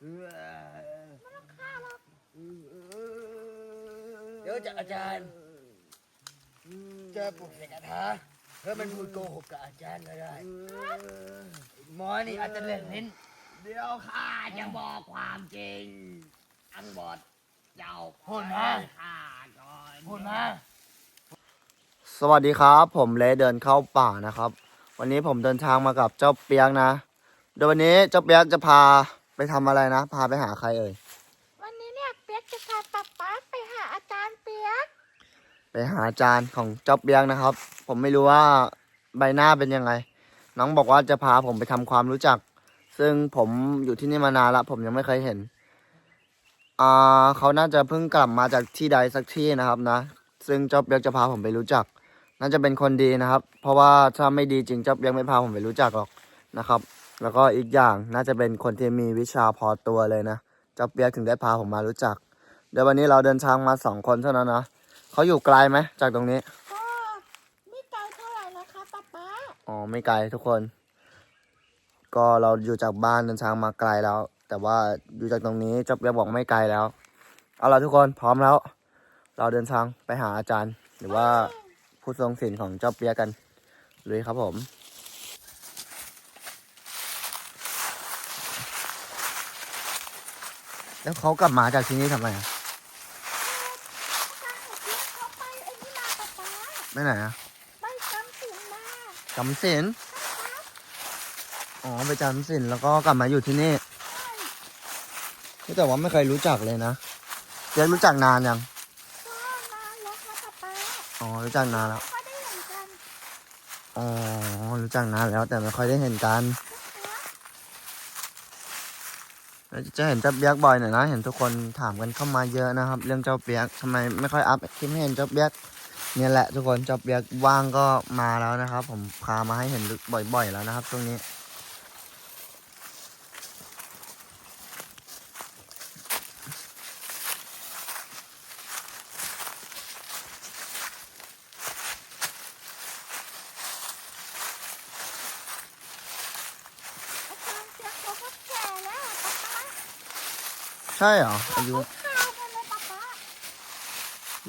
เดี๋ยวจะอาจารย์จะปลุกเสกคาถาเพื่อมันพูดโกหกกับอาจารย์ก็ได้หมอนี่อาจจะเล่นลิ้นเดี๋ยวข้าจะบอกความจริงทั้งหมดเจ้าพูดมาข้าก่อนพูดมาสวัสดีครับ ผมเลเดินเข้าป่านะครับ วันนี้ผมเดินทางมากับเจ้าเปียกนะเดี๋ยววันนี้เจ้าเปียกจะพา ไปทำอะไรนะ พาไปหาใครเอ่ย วันนี้เนี่ยเปียกจะพาป๊าป๊าไปหาอาจารย์เปียก ไปหาอาจารย์ของเจ้าเปียกนะครับ ผมไม่รู้ว่าใบหน้าเป็นยังไง น้องบอกว่าจะพาผมไปทำความรู้จัก ซึ่งผมอยู่ที่นี่มานานละผมยังไม่เคยเห็น อ่าเขาน่าจะเพิ่งกลับมาจากที่ใดสักที่นะครับนะ ซึ่งเจ้าเปียกจะพาผมไปรู้จัก น่าจะเป็นคนดีนะครับ เพราะว่าถ้าไม่ดีจริงเจ้าเปียกไม่พาผมไปรู้จักหรอกนะครับ แล้วก็อีกอย่างน่าจะเป็นคนที่มีวิชาพอตัวเลยนะ เจ้าเปียกถึงได้พาผมมารู้จัก เดี๋ยววันนี้เราเดินทางมาสองคนเท่านั้นนะเขาอยู่ไกลไหมจากตรงนี้ ก็ไม่ไกลเท่าไหร่นะคะป๊าป๊าอ๋อไม่ไกลทุกคน ก็เราอยู่จากบ้านเดินทางมาไกลแล้ว แต่ว่าอยู่จากตรงนี้เจ้าเปียกบอกไม่ไกลแล้ว เอาล่ะทุกคนพร้อมแล้ว เราเดินทางไปหาอาจารย์ หรือว่าผู้ทรงศีลของเจ้าเปียกกันเลยครับผม แล้วเขากลับมาจากที่นี่ทำไมอะอาจารย์ของเปียกเขาไปไอ้นี่มาป๊าป๊าไม่ไหนอะไปจำศีลมาจำศีลอ๋อไปจำศีลแล้วก็กลับมาอยู่ที่นี่แต่ว่าไม่เคยรู้จักเลยนะเปียกรู้จักนานยังก็นานแล้วค่ะป๊าป๊าอ๋อรู้จักนานแล้วก็ได้เห็นกันอ๋อรู้จักนานแล้วแต่ไม่ค่อยได้เห็นกัน เราจะเห็นเจ้าเปียกบ่อยหน่อยนะ เห็นทุกคนถามกันเข้ามาเยอะนะครับ เรื่องเจ้าเปียกทำไมไม่ค่อยอัพคลิปให้เห็นเจ้าเปียกเนี่ยแหละทุกคนเจ้าเปียกว่างก็มาแล้วนะครับ ผมพามาให้เห็นบ่อยๆแล้วนะครับช่วงนี้ อาจารย์เปียกเขาก็แก่แล้วอะป๊าป๊า ใช่เหรออายุเขาขาวหมดเลยป๊าป๊า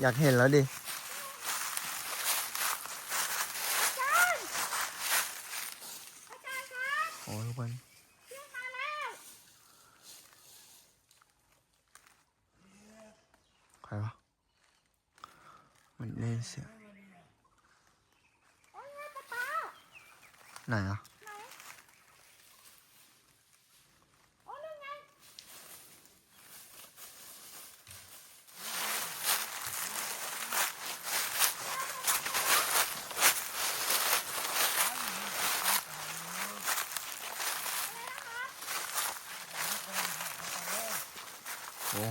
อยากเห็นแล้วดิ อาจารย์อาจารย์ครับ โอ้ทุกคน เปียกมาแล้ว ใครวะมันเล่นเสียง โอ้ยไงป๊าป๊า ไหนอะ ไหนโอ้นั่นไง โอ้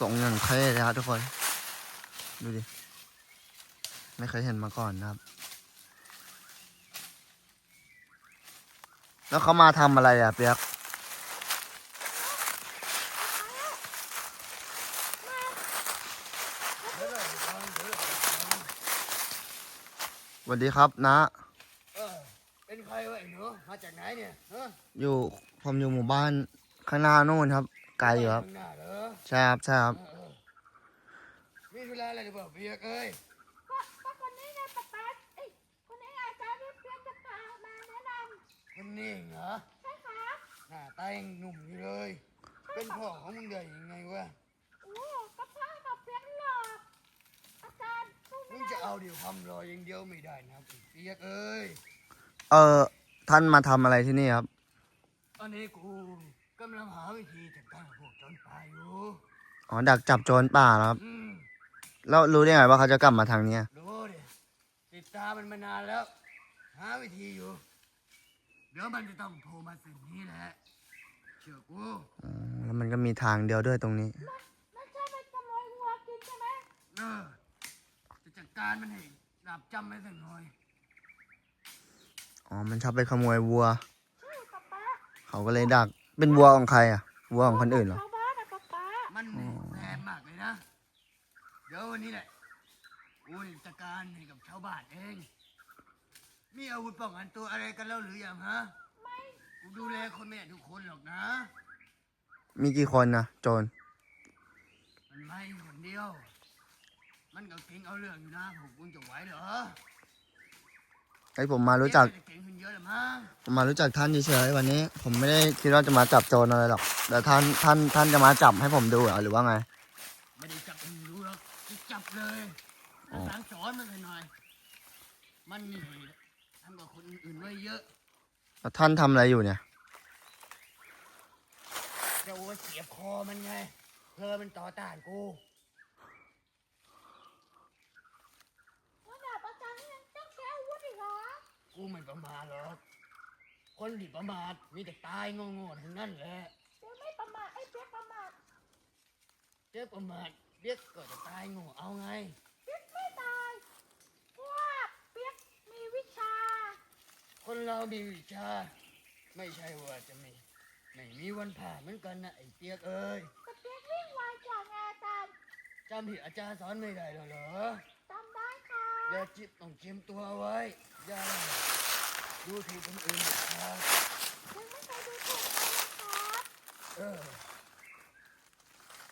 ส่งอย่างเท่เลยครับทุกคน ดูดิ ไม่เคยเห็นมาก่อนนะครับ แล้วเขามาทำอะไรอะเปียกสวัสดีครับนะเออเป็นใครวะไอ้หนูมาจากไหนเนี่ยฮะอยู่ผมอยู่หมู่บ้านข้างหน้านู่นครับ ไกลอยู่ครับข้างหน้าเหรอใช่ครับใช่ครับเออเออมีธุระอะไรหรือเปล่าเบียกเอ้ยก็ก็คนนี้ไงป๊าป๊าเอ้ยคนนี้ไงอาจารย์ที่เปียกจะพามาแนะนคนนี้เหรอำใช่ครับหน้าตายังหนุ่มอยู่เลย เป็นพ่อของมึงได้ยังไงวะโอ้ก็พ่อกับเปียกหลอกอาจารย์สู้มึไม่งได้จะเอาเดี๋ยวความรออย่างเดียวไม่ได้นะเบียกเอ้ยเออท่านมาทำอะไรที่นี่ครับตอนนี้กู กำลังหาวิธีจัดการกับพวกโจนป่าอยู่อ๋อดักจับโจรป่าเหรอครับอืมแล้วรู้ได้ไงว่าเขาจะกลับมาทางเนี้ยรู้ดิติดตามมันมานานแล้ว หาวิธีอยู่ เดี๋ยวมันจะต้องโทรมาสิ่งนี้แหละเชื่อกูอ๋อแล้วมันก็มีทางเดียวด้วยตรงนี้ ไม่ใช่ไปขโมยวัวกินใช่ไหมเออจะจัดการมันให้หลับจำไว้สักหน่อย อ๋อ มันชอบไปขโมยวัว ใช่ป๊าป๊าเขาก็เลยดัก เป็นวัวของใครอะวัวของคนอื่นเหรอ ชาวบ้านอะป๊าป๊ามันนี่แสบมากเลยนะ เดี๋ยววันนี้แหละกูจะจัดการให้กับชาวบ้านเอง มีอาวุธป้องกันตัวอะไรกันแล้วหรือยังฮะ ไม่กูกูดูแลคนไม่ได้ทุกคนหรอกนะ มีกี่คนนะโจร มันไม่คนเดียว มันก็เก่งเอาเรื่องอยู่นะผมคุณจะไหวเหรอไอ้ผมมารู้จักเก่งขึ้นเยอะเลยมั้งผ มมารู้จักท่านเฉยๆวันนี้ ผมไม่ได้คิดว่าจะมาจับโจรอะไรหรอกแต่ท่านท่านท่านจะมาจับให้ผมดูเหรอหรือว่าไง ไม่ได้จับมึงรู้หรอกจับเลยอ๋อสั่งสอนมันหน่อย มันนี่ทำกับคนอื่นไว้เยอะแล้วท่านทำอะไรอยู่เนี่ยจะโอ้เสียบคอมันไงเธอมันต่อต้านกู ว่าดาบอาจารย์ยังต้องใช้อาวุธอีกเหรอ กูไม่ประมาทหรอก คนที่ประมาทมีแต่ตายโง่ๆทั้งนั้นแหละเดี๋ยวไม่ประมาทไอ้เปียกประมาทเจ๊ประมาทเรียกก็จะตายโง่เอาไงเปียกไม่ตายเพราะว่าเปียกมีวิชา คนเรามีวิชา ไม่ใช่ว่าจะไม่ไม่มีวันผ่านเหมือนกันนะไอ้เปียกเอ้ยแต่เปียกวิ่งไวกว่าไงอาจารย์จำที่อาจารย์สอนไม่ได้หรอเหรอจำได้ค่ะ อย่าจิบต้องจิมตัวไว้ อย่าดูถูกคนอื่นนะครับยังไม่เคยดูถูกใครนะครับเออ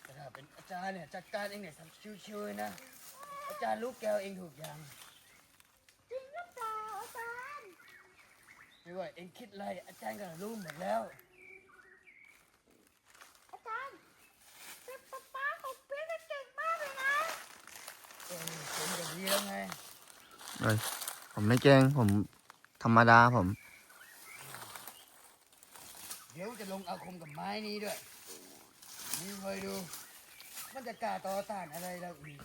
แต่ถ้าเป็นอาจารย์เนี่ยจัดการเองเนี่ยทำชิวๆนะ อาจารย์รู้แก้วเองถูกอย่างจริงหรือเปล่าอาจารย์ไม่ว่าเองคิดอะไรอาจารย์ก็รู้หมดแล้ว อาจารย์เป็นป๊าป๊าของเปียกเก่งมากเลยนะ เออผมก็ดีแล้วไง เอ้ยผมไม่เก่งผมธรรมดาผม เดี๋ยวจะลงอาคมกับไม้นี้ด้วยนี่คอยดู มันจะกล้าต่อต้านอะไรเราอีก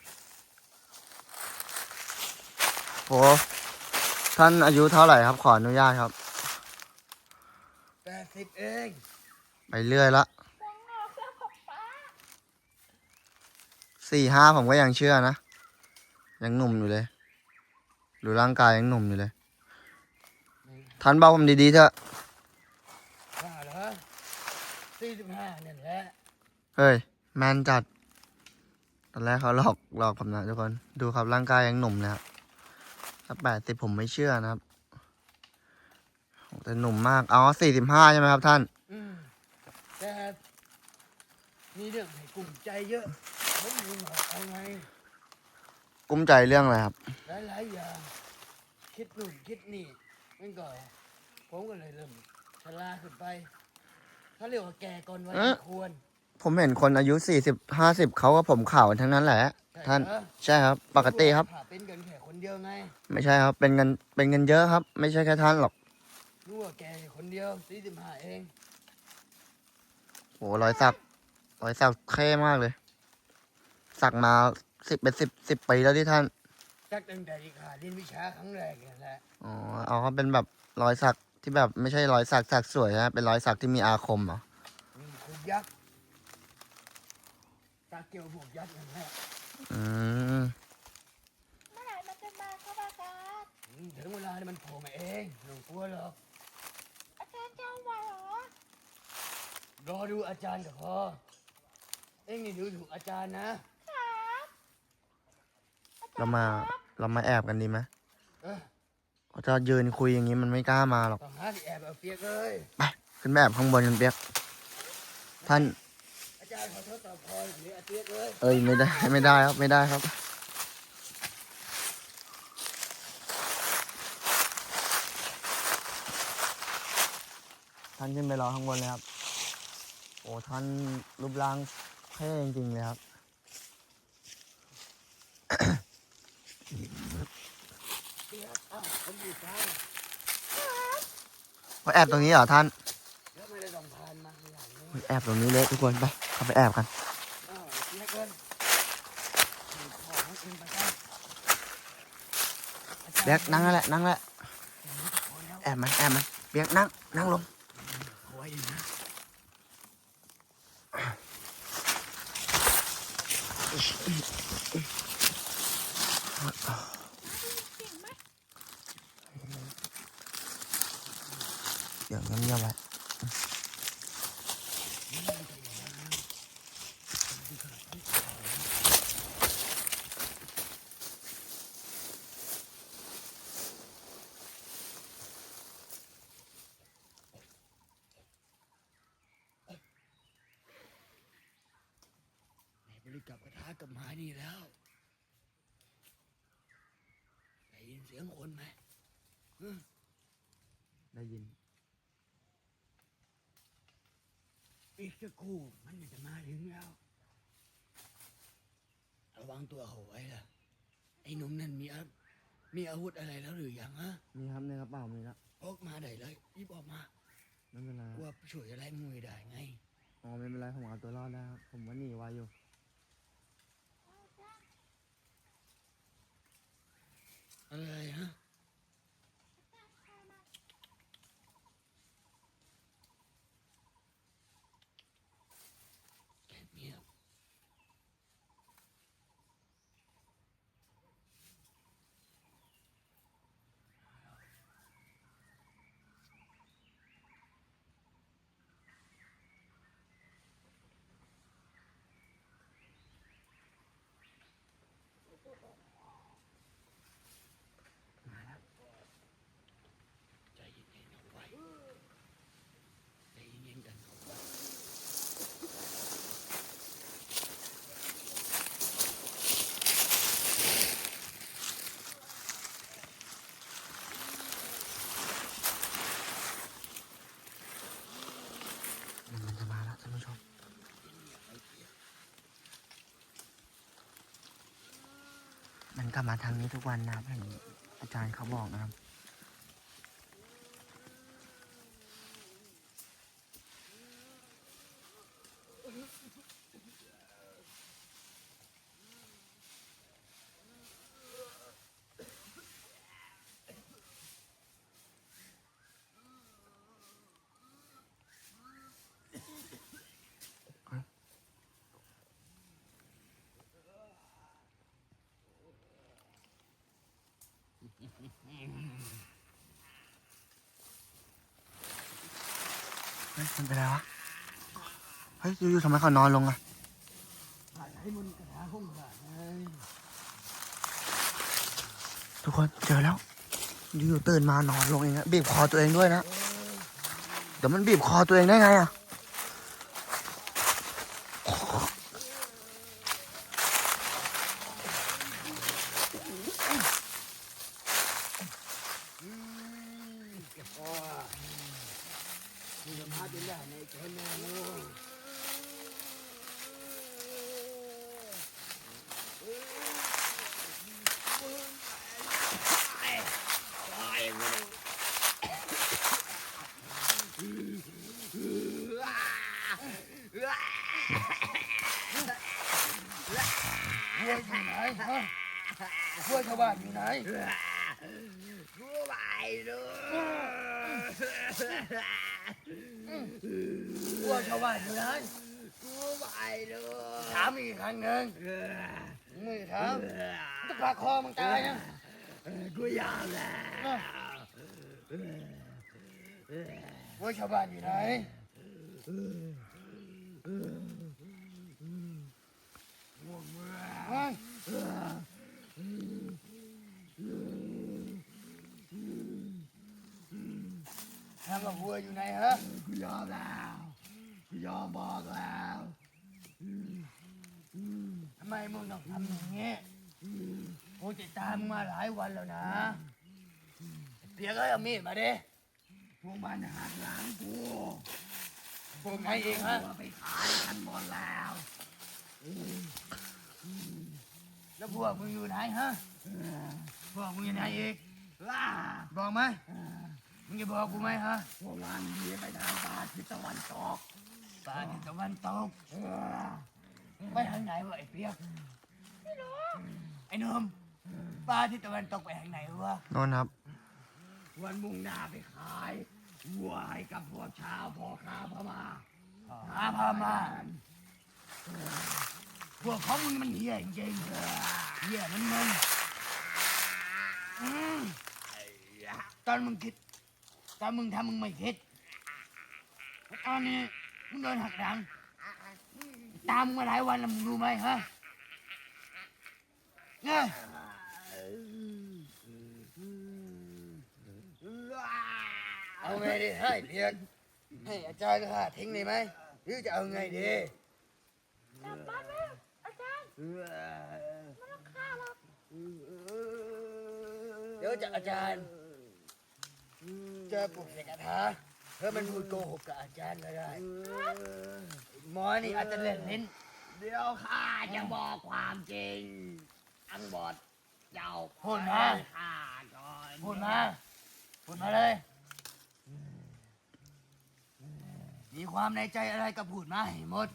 โหท่านอายุเท่าไหร่ครับ ขออนุญาตครับ แปดสิบเองไปเรื่อยละแดงออกแล้วป๊าป๊าสี่ห้าผมก็ยังเชื่อนะ ยังหนุ่มอยู่เลย ดูร่างกายยังหนุ่มอยู่เลยท่านบอกผมดีๆเถอะห้าเหรอสี่สิบห้าเนี่ยแหละเฮ้ย แมนจัด ตอนแรกเขาหลอกหลอกผมนะทุกคน ดูครับร่างกายยังหนุ่มเลยครับถ้าแปดสิบผมไม่เชื่อนะครับโหแต่หนุ่มมาก อ๋อสี่สิบห้าใช่ไหมครับท่าน อืมแต่มีเรื่องให้กลุ่มใจเยอะ ผมมีหมอกเอาไง กุ้มใจเรื่องอะไรครับหลายๆอย่างคิดนู่นคิดนี่มันก็ผมก็เลยเริ่มชราขึ้นไปเขาเรียกว่าแก่ก่อนวัยเอ๊ะ ควรผมเห็นคนอายุสี่สิบห้าสิบเขาก็ผมขาวทั้งนั้นแหละใช่ท่านเหรอใช่ครับ ปกติครับผ่าเป็นกันแค่คนเดียวไงไม่ใช่ครับ เป็นเงินเป็นเงินเยอะครับ ไม่ใช่แค่ท่านหรอกรู้ว่าแกคนเดียวสี่สิบห้าเองโหรอยสักรอยสักเท่มากเลย สักมา สิบเป็นสิบสิบปีแล้วที่ท่านจักตั้งแต่ที่ขาเรียนวิชาครั้งแรกเนี่ยแหละอ๋อเอาเขาเป็นแบบรอยสักที่แบบไม่ใช่รอยสักสักสวยนะเป็นรอยสักที่มีอาคมเหรอมีคุยักษ์ตาเกี่ยวพวกยักษ์นั่นแหละอืมเมื่อไหร่มันจะมาครับอาจารย์อืมถึงเวลาเนี่ยมันโผล่มาเองหนูกลัวหรอกอาจารย์จะเอาไหวเหรอรอดูอาจารย์ก็พอเอ็งนี่ดูถูกอาจารย์นะครับอาจ เรารย์มาครับเรามาแอบกันดีไหมเออเขาจะยืนคุยอย่างนี้มันไม่กล้ามาหรอกต้องหาที่แอบเอาเปียกเลยไปขึ้นไปแอบข้างบนกันเปียก ท่าน อาจารย์ขอทดสอบพอหรืออาเปียกเลยเอ้ยไม่ได้ไม่ได้ครับไม่ได้ครับ ท่านขึ้นไปรอข้างบนเลยครับ โอ้ท่านรูปร่างเท่จริงๆเลยครับเปียกอ้าวผ มาแอบตรงนี้เหรอท่านแอบตรงนี้เลยทุกคนไปเข้าไปแอบกันเปียกนั่งนั่นแหละนั่งแหละแอบมันแอบมันเปียกนั่งนั่งลง เอาไว้อยู่นะ เก่งไหม เดี๋ยวเงียบๆไว้ จับกระทะกับไม้นี่แล้วได้ยินเสียงคนไหม ได้ยิน อีก สักครู่มันจะมาถึงแล้ว ระวังตัวเขาไว้ล่ะ ไอ้หนุ่มนั่นมีอามีอาวุธอะไรแล้วหรือยังฮะมีครับในกระเป๋ามีแล้วพกมาได้เลยรีบออกมาไม่เป็นไรกลัวช่วยอะไรมึงไม่ได้ไงอ๋อไม่เป็นไรผมเอาตัวรอดได้ครับผมว่าหนีไวอยู่อะไรฮะ แกเงียบ ใจเย็นๆเอาไว้ใจเย็นๆกันเอาไว้ มันจะมาแล้วท่านผู้ชม มัน กลับมาทางนี้ทุกวันนะครับเห็นอาจารย์เขาบอกนะครับ มันเป็นไรวะ เฮ้ยอยู่ๆทำไมเขานอนลงอะทุกคนเจอแล้ว อยู่ๆตื่นมานอนลงเองอะบีบคอตัวเองด้วยนะ เดี๋ยวมันบีบคอตัวเองได้ไงอะ อืมแกพ่อมึงจะมาเป็นได้ในใจแม่ลูกวั วอยู่ไหนฮะวัวชาวบ้านอยู่ไหนกูไม่รู้วัวชาวบ้านอยู่ไหนกูไม่รู้ถามอีกครั้งหนึ่งมึงถามจะปากคอมึงตายนะกูยอมแล้ววัวชาวบ้านอยู่ไหนเฮ้ย ถามว่าวัวอยู่ไหนฮะกูยอมแล้วกูยอมบอกแล้วทำไมมึงต้องทำอย่างนี้กูจะตามมึงมาหลายวันแล้วนะเปียกก็เอามีดมาดิพวกมันหักหลังกูพวกไหนเองฮะไปขายกันหมดแล้วแล้วพวกมึงอยู่ไหนฮะพวกมึงอยู่ไหนอีกบอกไหม มึงจะบอกกูไหมฮะพวกมันหนีไปทางป่าทิศตะวันตกป่าทิศตะวันตกไปทางไหนวะไอ้เปียกไม่รู้ไอ้หนมป่าทิศตะวันตกไปทางไหนวะโน่นครับ วันมุ่งหน้าไปขายวัวให้กับพวกชาวพ่อค้าพม่าหาพม่าพวกของมึงมันเหี้ยจริงๆเหี้ยมันมึงอืมตอนมึงคิด ตอนมึงทำมึงไม่คิดตอนนี้มึงโดนหักหลัง ตามมึงมาหลายวันแล้วมึงรู้ไหมฮะเนี่ยเอาไงดีให้เพียรให้อาจารย์ข้าทิ้งเลยไหมหรือจะเอาไงดีกลับบ้านไหมอาจารย์ไม่ต้องฆ่าหรอกเดี๋ยวจะอาจารย์ จะปลุกเสกคาถาเพื่อมันพูดโกหกกับอาจารย์ก็ได้หมอนี่อาจจะเล่นลิ้นเดี๋ยวข้าจะบอกความจริงทั้งหมดเจ้าพูดมา ข้าก่อนพูดมาพูดมาเลย มีความในใจอะไรก็พูดมาให้หมด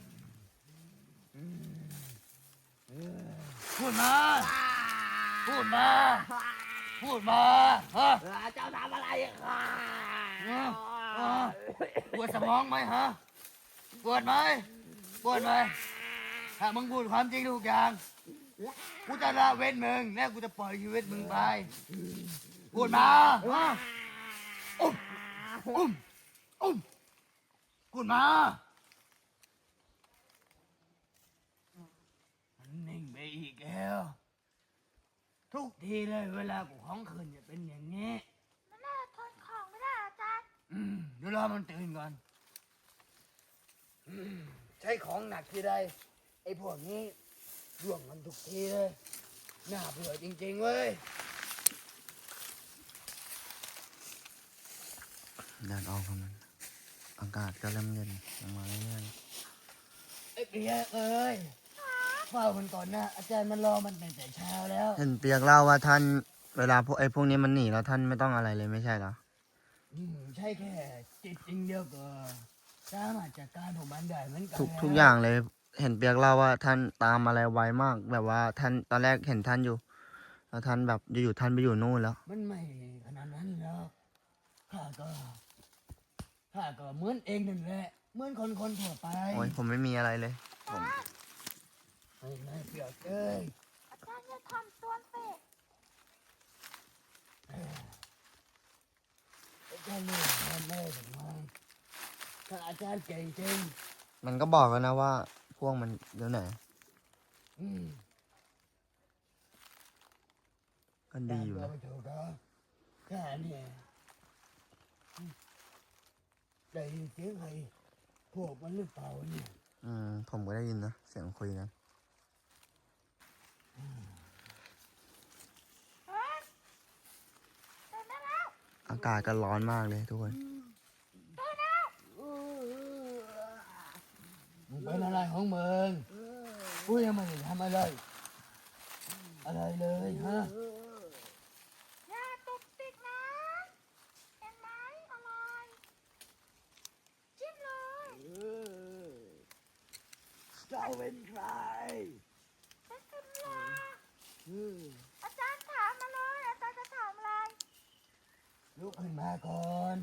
พูดมา พูดมา พูดมาฮะเจ้าทำอะไรข้าเออเออปวดสมองไหมฮะปวดไหมปวดไหมถ้ามึงพูดความจริงทุกอย่าง กูจะละเว้นมึงและกูจะปล่อยชีวิตมึงไปพูดมาฮะอุ้มอุ้มอุ้มพูดมามันนิ่งไปอีกแล้ว ทุกทีเลยเวลากูของคืนจะเป็นอย่างนี้ มันน่าจะทนของไม่ได้อาจารย์อืมเดี๋ยวรอมันตื่นก่อนอืมใช้ของหนักที่ใดไอ้พวกนี้ร่วงมันทุกทีเลยน่าเบื่อจริงๆเว้ยเดินออกกันมันอากาศก็เริ่มเย็นลงมาเรื่อยไอ้เปียกเอ้ย เฝ้ามันก่อนนะ อาจารย์มันรอมันตั้งแต่เช้าแล้วๆเห็นเปียกเล่าว่าท่านเวลาพวกไอ้พวกนี้มันหนีแล้วท่านไม่ต้องอะไรเลยไม่ใช่เหรอ อืมใช่แค่จิตจริงเดียวก็สามารถจัดการของมันได้เหมือนกันทุกนะทุกอย่างเลย เห็นเปียกเล่าว่าท่านตามอะไรไวมาก แบบว่าท่านตอนแรกเห็นท่านอยู่ แล้วท่านแบบอยู่ๆท่านไปอยู่นู่นแล้ว มันไม่ขนาดนั้นหรอกข้าก็ข้าก็เหมือนเองนั่นแหละเหมือนคนคนๆทั่วไป โอ้ยผมไม่มีอะไรเลย ผม ไอ้นายเปียกเอ้ยอาจารย์จะทำตัวเสกอาจารย์เลือกทำได้หรือไม่ถ้าอาจารย์เก่งจริงมันก็บอกแล้วนะว่าพวกมันเดี๋ยวไหนอืมก็ดีอยู่นะตัวไม่ถูกหรอกข้าเนี่ยได้ยินเสียงใครพวกมันหรือเปล่าเนี่ย อืมผมก็ได้ยินนะ เสียงคุยกันเฮ้ยตื่นได้แล้ว อากาศก็ร้อนมากเลยทุกคนตื่นแล้วมึงเป็นอะไรของมึงกูยังไม่ได้ทำอะไร อะไรเลยฮะ อย่าตุกติกนะเห็นไหมอะไรจิ้มเลย เจ้าเป็นใคร เป็นตุลา อาจารย์ถามมาเลยอาจารย์จะถามอะไร ลุกขึ้นมาก่อน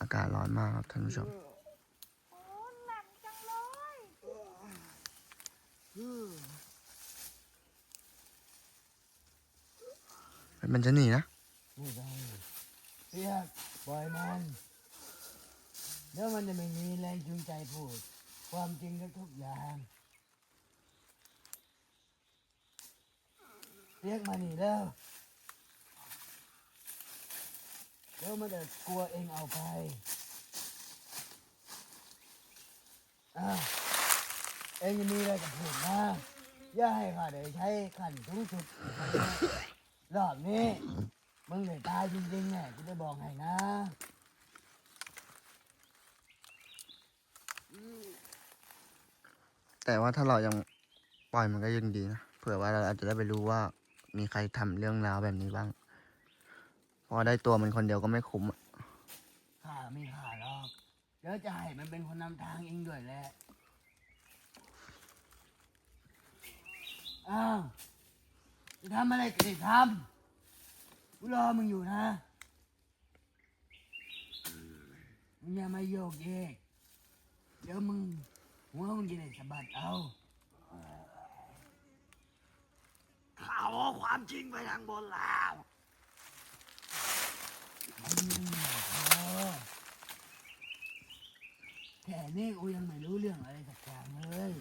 อากาศร้อนมากครับท่านผู้ชม โอ้แหลมจังเลย มันจะหนีนะ ไม่ได้เรียกปล่อยมันเดี๋ยวมันจะไม่มีแรงจูงใจพูด ความจริงทุกๆอย่างเรียกมานี่แล้วเดี๋ยวมันจะกลัวเองเอาไปอ้าวเองยังมีอะไรกับผมนะอย่าให้ข้าได้ใช้ขันสูงสุดรอบนี้มึงเลยตายจริงๆไงกูจะบอกให้นะแต่ว่าถ้าเรายังปล่อยมันก็ยังดีนะ เผื่อว่าเราอาจจะได้ไปรู้ว่า มีใครทำเรื่องราวแบบนี้บ้างเพราะได้ตัวมันคนเดียวก็ไม่คุ้มอะข้าไม่ข้าหรอกเดี๋ยวจะให้มันเป็นคนนำทางเองด้วยแหละอ้าวจะทำอะไรก็ได้ทำกูรอมึงอยู่นะมึงอย่ามาโยกเยกเดี๋ยวมึงหัวมึงจะได้สะบัดเอา ข่าวเอาความจริงไปทางบนแล้วอืมพอแค่นี้กูยังไม่รู้เรื่องอะไรสักอย่างเลย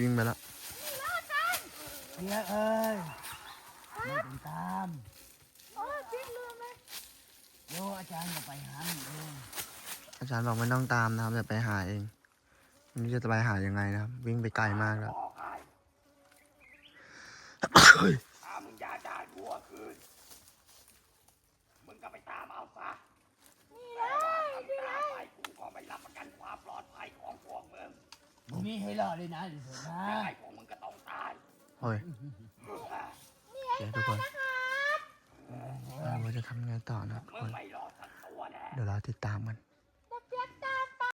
วิ่งไปแล้วเฮียเอ้ยไม่ต้องตามโอ้ยเดี๋ยวอาจารย์จะไปหามันเองอาจารย์บอกไม่ต้องตามนะครับจะไปหาเองไม่รู้จะไปหายังไงนะครับ วิ่งไปไกลมากแล้ว บอกให้ถ้ามึงอยากได้วัวคืน มึงก็ไปตามเอาซะนี่เลยนี่เลตามยไปกูก็ไม่รับประกันความปลอดภัยของพวกมึงมึงมีให้รอดเลยนะเดี๋ยวนะยังไงพวกมึงก็ต้องตายโอ้ยนี่โอเคทุกคนนะครับเราจะทำยังไงต่อนะครับทุกมึคงนไม่รอดสักตัวแน่ เดี๋ยวเราติดตามกัน